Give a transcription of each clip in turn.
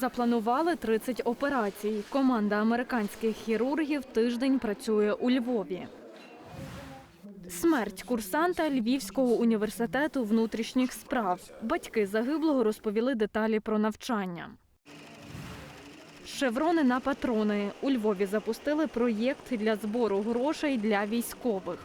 Запланували 30 операцій. Команда американських хірургів тиждень працює у Львові. Смерть курсанта Львівського університету внутрішніх справ. Батьки загиблого розповіли деталі про навчання. Шеврони на патрони. У Львові запустили проєкт для збору грошей для військових.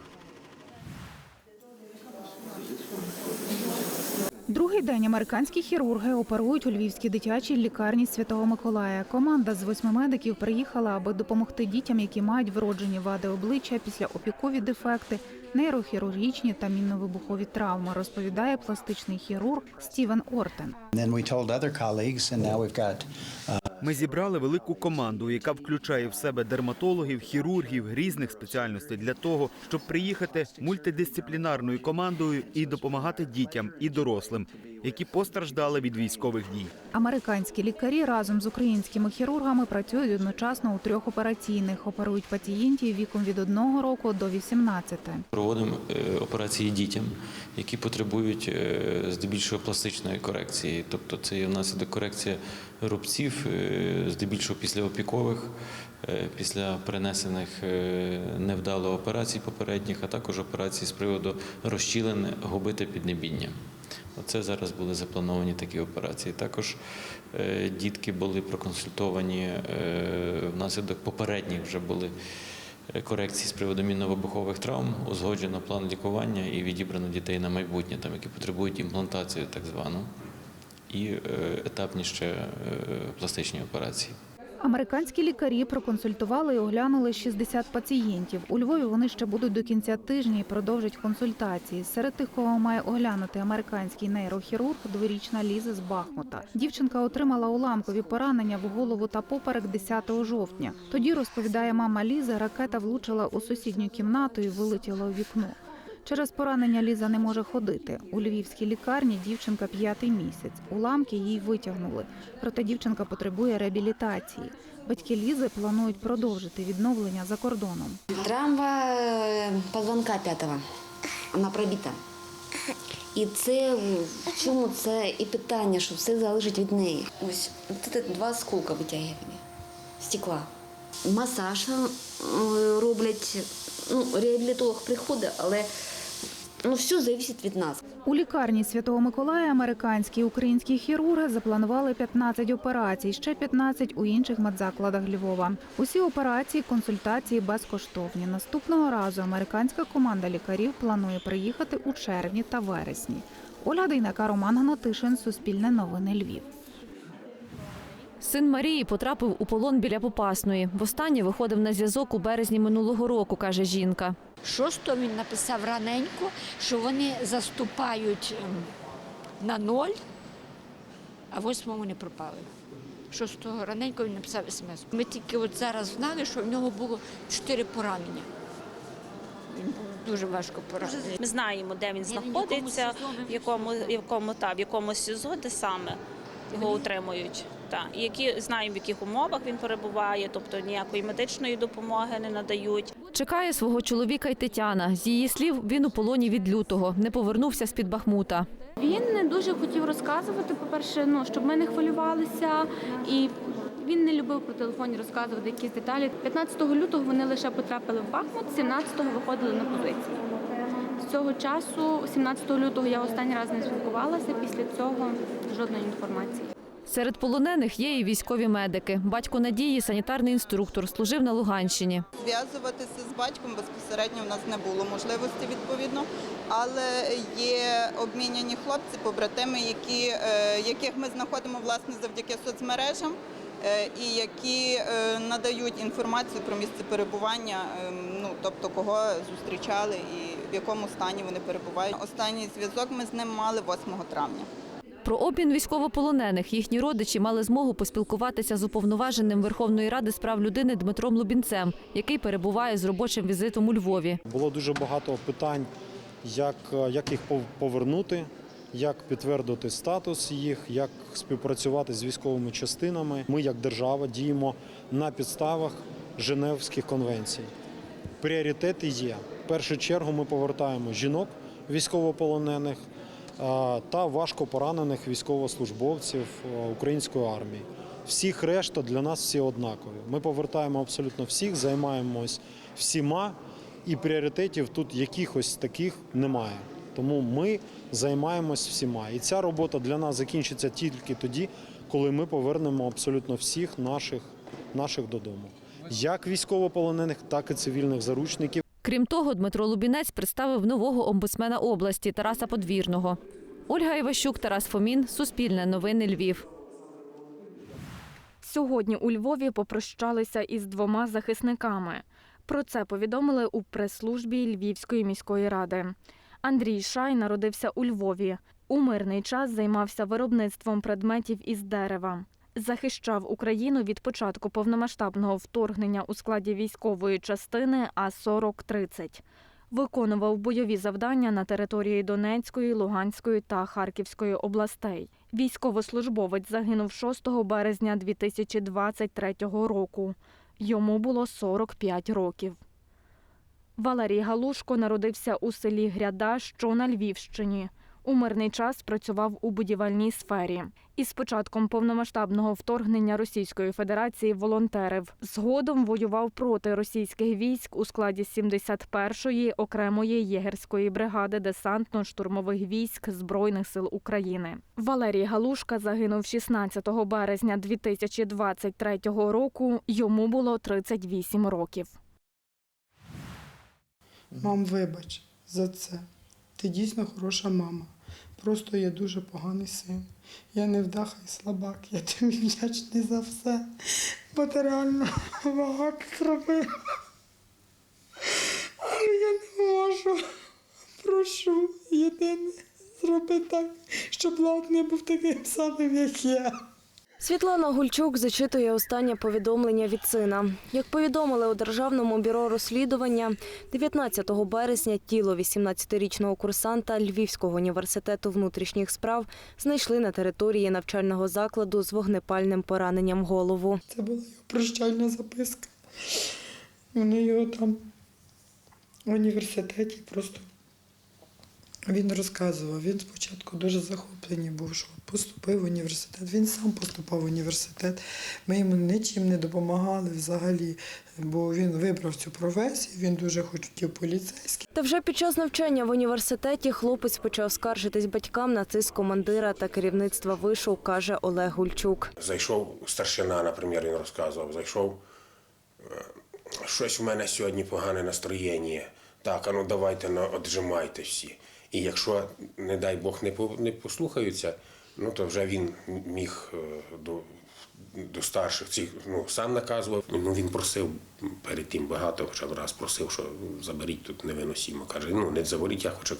Другий день американські хірурги оперують у львівській дитячій лікарні Святого Миколая. Команда з восьми медиків приїхала, аби допомогти дітям, які мають вроджені вади обличчя після опікові дефекти, нейрохірургічні та мінно-вибухові травми. Розповідає пластичний хірург Стівен Ортен. Ми зібрали велику команду, яка включає в себе дерматологів, хірургів різних спеціальностей для того, щоб приїхати мультидисциплінарною командою і допомагати дітям і дорослим, які постраждали від військових дій. Американські лікарі разом з українськими хірургами працюють одночасно у трьох операційних. Оперують пацієнтів віком від одного року до 18. Проводимо е, операції дітям, які потребують е, здебільшого пластичної корекції. Тобто це є внаслідок корекція рубців, е, здебільшого після опікових, після перенесених е, невдало операцій попередніх, а також операцій з приводу розчілень губи та піднебіння. Оце зараз були заплановані такі операції. Також е, дітки були проконсультовані е, внаслідок попередніх вже були е, корекції з приводу мінно-вибухових травм, узгоджено план лікування і відібрано дітей на майбутнє, там, які потребують імплантацію так звану, і етапні ще пластичні операції. Американські лікарі проконсультували і оглянули 60 пацієнтів. У Львові вони ще будуть до кінця тижня і продовжать консультації. Серед тих, кого має оглянути американський нейрохірург, дворічна Ліза з Бахмута. Дівчинка отримала уламкові поранення в голову та поперек 10 жовтня. Тоді розповідає мама Лізи, ракета влучила у сусідню кімнату і вилетіла у вікно. Через поранення Ліза не може ходити. У львівській лікарні дівчинка п'ятий місяць. Уламки їй витягнули. Проте дівчинка потребує реабілітації. Батьки Лізи планують продовжити відновлення за кордоном. Травма е, позвонка п'ятого. Вона пробита. І це в чому це і питання, що все залежить від неї. Ось це два сколка витягування стекла. Масаж роблять, ну, реабілітолог приходить, але ну, все залежить від нас. У лікарні Святого Миколая американські і українські хірурги запланували 15 операцій, ще 15 у інших медзакладах Львова. Усі операції, консультації безкоштовні. Наступного разу американська команда лікарів планує приїхати у червні та вересні. Оля Дейнака, Роман Гнатишин, Суспільне новини Львів. Син Марії потрапив у полон біля Попасної. Востаннє виходив на зв'язок у березні минулого року, каже жінка. Шостого він написав раненько, що вони заступають ем, на ноль, а восьмого вони пропали. Шостого раненько він написав смс. Ми тільки от зараз знали, що в нього було чотири поранення. Він був дуже важко поранений. Ми знаємо, де він знаходиться, в якому, в якому та в якому СІЗО, де саме його утримують. Та які знаємо, в яких умовах він перебуває, тобто ніякої медичної допомоги не надають. Чекає свого чоловіка й Тетяна. З її слів, він у полоні від лютого, не повернувся з під Бахмута. Він не дуже хотів розказувати. По-перше, ну щоб ми не хвилювалися, і він не любив по телефоні розказувати якісь деталі. 15 лютого вони лише потрапили в Бахмут, 17-го виходили на позиції. З цього часу, 17 лютого, я останній раз не спілкувалася. Після цього жодної інформації. Серед полонених є і військові медики. Батько Надії, санітарний інструктор, служив на Луганщині. Зв'язуватися з батьком безпосередньо в нас не було можливості відповідно, але є обміняні хлопці, побратими, які, е, яких ми знаходимо власне завдяки соцмережам. е, І які е, надають інформацію про місце перебування, е, ну тобто кого зустрічали і в якому стані вони перебувають. Останній зв'язок ми з ним мали 8 травня. Про обмін військовополонених їхні родичі мали змогу поспілкуватися з уповноваженим Верховної Ради з прав людини Дмитром Лубінцем, який перебуває з робочим візитом у Львові. Було дуже багато питань, як, як їх пов- повернути, як підтвердити статус їх, як співпрацювати з військовими частинами. Ми, як держава, діємо на підставах Женевських конвенцій. Пріоритети є. В першу чергу ми повертаємо жінок військовополонених та важко поранених військовослужбовців української армії. всіх решта для нас всі однакові. Ми повертаємо абсолютно всіх, займаємось всіма, і пріоритетів тут якихось таких немає. Тому ми займаємось всіма. І ця робота для нас закінчиться тільки тоді, коли ми повернемо абсолютно всіх наших, наших додому. Як військовополонених, так і цивільних заручників. Крім того, Дмитро Лубінець представив нового омбудсмена області Тараса Подвірного. Ольга Іващук, Тарас Фомін, Суспільне новини Львів. Сьогодні у Львові попрощалися із двома захисниками. Про це повідомили у прес-службі Львівської міської ради. Андрій Шай народився у Львові. У мирний час займався виробництвом предметів із дерева. Захищав Україну від початку повномасштабного вторгнення у складі військової частини А-4030. Виконував бойові завдання на території Донецької, Луганської та Харківської областей. Військовослужбовець загинув 6 березня 2023 року. Йому було 45 років. Валерій Галушко народився у селі Гряда, що на Львівщині. У мирний час працював у будівельній сфері. Із початком повномасштабного вторгнення Російської Федерації волонтерив. Згодом воював проти російських військ у складі 71-ї окремої єгерської бригади десантно-штурмових військ Збройних сил України. Валерій Галушка загинув 16 березня 2023 року. Йому було 38 років. Мам, вибач за це. Ти дійсно хороша мама. Просто я дуже поганий син. Я не вдаха і слабак. Я тобі вдячний за все. Бо ти реально багато зробив. Але я не можу. Прошу, єдине, зроби так, щоб Влад не був таким самим, як я. Світлана Гульчук зачитує останнє повідомлення від сина. Як повідомили у Державному бюро розслідування, 19 березня тіло 18-річного курсанта Львівського університету внутрішніх справ знайшли на території навчального закладу з вогнепальним пораненням голову. Це була його прощальна записка. Вони його там в університеті просто він розказував. Він спочатку дуже захоплений був, що поступив в університет. Він сам поступав в університет. Ми йому нічим не допомагали взагалі, бо він вибрав цю професію, він дуже хотів поліцейський. Та вже під час навчання в університеті хлопець почав скаржитись батькам на циск командира та керівництва вишу, каже Олег Гульчук. Зайшов старшина, наприклад, він розказував, зайшов. е, Щось в мене сьогодні погане настроєння. Так, а ну давайте ну, отжимайте всі. І якщо, не дай Бог, не, по- послухаються, ну то вже він міг е, до, до старших цих ну, сам наказував. Ну він просив перед тим багато, хоча б раз просив, що заберіть тут невиносимо. Каже, ну не заберіть, я хочу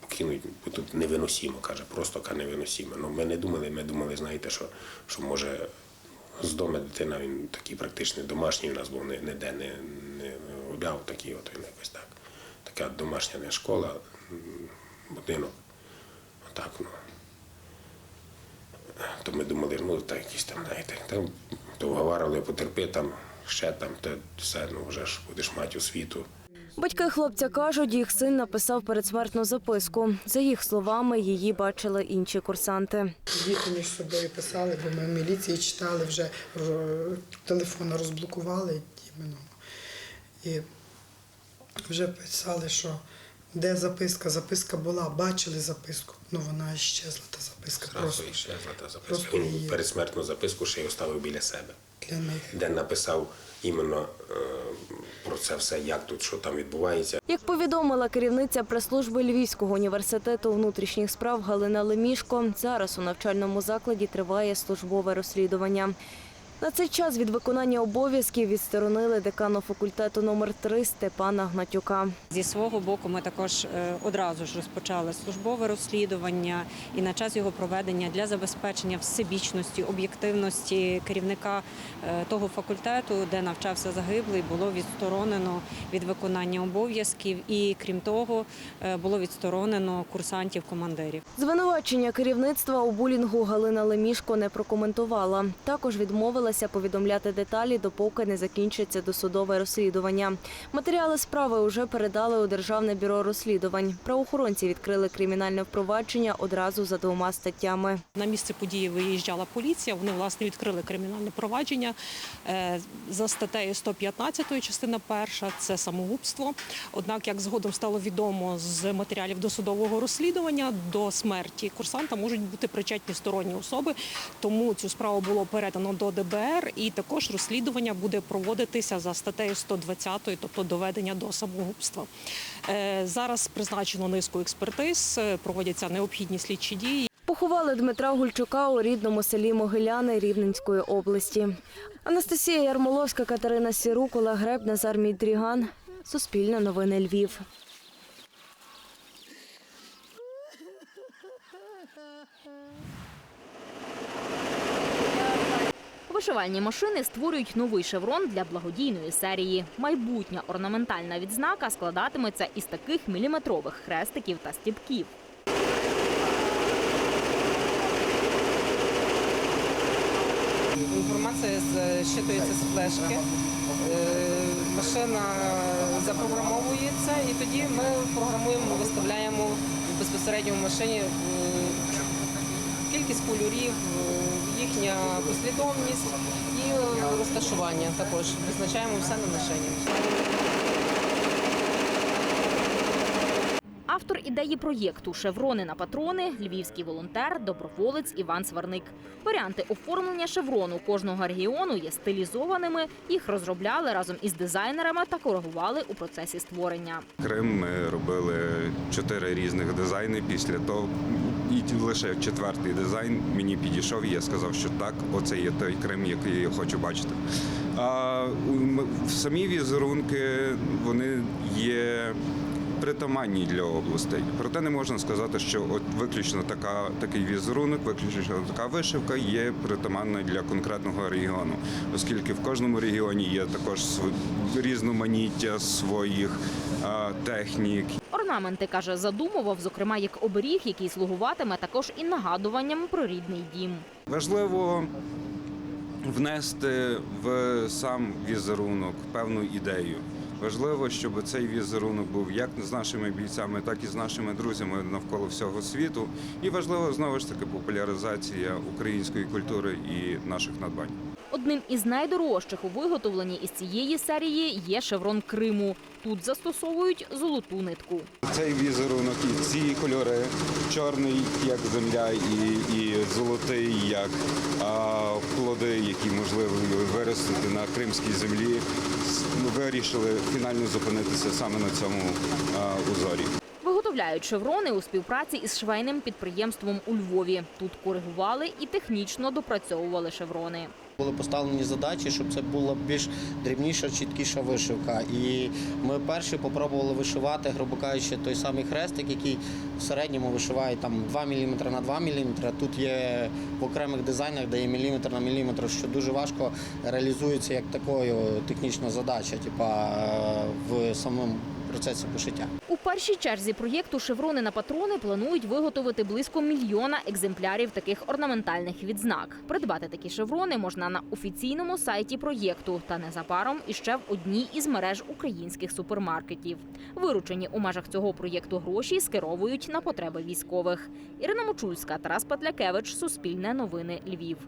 покинуть, бо тут невиносимо, каже, просто ка невиносимо. Ну ми не думали, ми думали, знаєте, що, що може з дому дитина він такий практичний домашній у нас був не, ніде не, не гуляв, такий от він якось так. Така домашня не школа, будинок. Отак, ну. То ми думали, ну так якісь там, знаєте, там то вговарили, потерпи там, ще там, те все, ну вже ж будеш мати освіту. Батьки хлопця кажуть, їх син написав передсмертну записку. За їх словами, її бачили інші курсанти. Діти між собою писали, бо ми в міліції читали, вже телефон розблокували. І вже писали, що де записка. Записка була, бачили записку, ну вона щезла, та записка Зразу просто щезла та записка. просто Він її. передсмертну записку ще й оставив біля себе, для них. де написав іменно е, про це все, як тут, що там відбувається. Як повідомила керівниця прес-служби Львівського університету внутрішніх справ Галина Лемішко, зараз у навчальному закладі триває службове розслідування. На цей час від виконання обов'язків відсторонили декану факультету номер 3 Степана Гнатюка. Зі свого боку, ми також е, одразу ж розпочали службове розслідування і на час його проведення для забезпечення всебічності, об'єктивності керівника е, того факультету, де навчався загиблий, було відсторонено від виконання обов'язків, і крім того, е, було відсторонено курсантів-командирів. Звинувачення керівництва у булінгу Галина Лемішко не прокоментувала. Також відмовила відмовилася повідомляти деталі, допоки не закінчиться досудове розслідування. Матеріали справи вже передали у Державне бюро розслідувань. Правоохоронці відкрили кримінальне впровадження одразу за двома статтями. На місце події виїжджала поліція. Вони власне відкрили кримінальне провадження е, за статтею 115, частина перша це самогубство. Однак, як згодом стало відомо з матеріалів досудового розслідування, до смерті курсанта можуть бути причетні сторонні особи. Тому цю справу було передано до ДБР, і також розслідування буде проводитися за статтею 120, тобто доведення до самогубства. Е, Зараз призначено низку експертиз, е, проводяться необхідні слідчі дії. Поховали Дмитра Гульчука у рідному селі Могиляни Рівненської області. Анастасія Ярмоловська, Катерина Сірук, Олег Греб, Назар Мідріган. Суспільне новини Львів. Вишивальні машини створюють новий шеврон для благодійної серії. Майбутня орнаментальна відзнака складатиметься із таких міліметрових хрестиків та стіпків. Інформація зчитується з флешки, Е, машина запрограмовується, і тоді ми програмуємо, виставляємо безпосередньо в машині е, кількість кольорів, їхня послідовність і е, розташування також. Визначаємо все на машині. Автор ідеї проєкту Шеврони на патрони львівський волонтер, доброволець Іван Сварник. Варіанти оформлення шеврону кожного регіону є стилізованими. Їх розробляли разом із дизайнерами та коригували у процесі створення. Крим ми робили чотири різних дизайни. Після того і лише четвертий дизайн мені підійшов. і Я сказав, що так, оце є той Крим, який я хочу бачити. А самі візерунки вони є. Притаманні для областей, проте не можна сказати, що от виключно така такий візерунок, виключно така вишивка є притаманною для конкретного регіону, оскільки в кожному регіоні є також різноманіття своїх а, технік, Орнаменти каже, задумував, зокрема, як оберіг, який слугуватиме також і нагадуванням про рідний дім. Важливо внести в сам візерунок певну ідею. Важливо, щоб цей візерунок був як з нашими бійцями, так і з нашими друзями навколо всього світу. І важливо знову ж таки популяризація української культури і наших надбань. Одним із найдорожчих у виготовленні із цієї серії є шеврон Криму. Тут застосовують золоту нитку. Цей візерунок і ці кольори чорний, як земля, і, і золотий, як а, плоди, які можливо виростити на кримській землі. С- Вирішили фінально зупинитися саме на цьому а, узорі. Виготовляють шеврони у співпраці із швейним підприємством у Львові. Тут коригували і технічно допрацьовували шеврони. Були поставлені задачі, щоб це була більш дрібніша, чіткіша вишивка. І ми перші попробували вишивати, грубо кажучи, той самий хрестик, який в середньому вишиває там 2 мм на 2 мм. Тут є в окремих дизайнах, де є міліметр на міліметр, що дуже важко реалізується як такою технічна задача, типа е, в самому процесі пошиття. У першій черзі проєкту шеврони на патрони планують виготовити близько мільйона екземплярів таких орнаментальних відзнак. Придбати такі шеврони можна на офіційному сайті проєкту та незабаром іще в одній із мереж українських супермаркетів. Виручені у межах цього проєкту гроші скеровують на потреби військових. Ірина Мочульська, Тарас Патлякевич, Суспільне новини, Львів.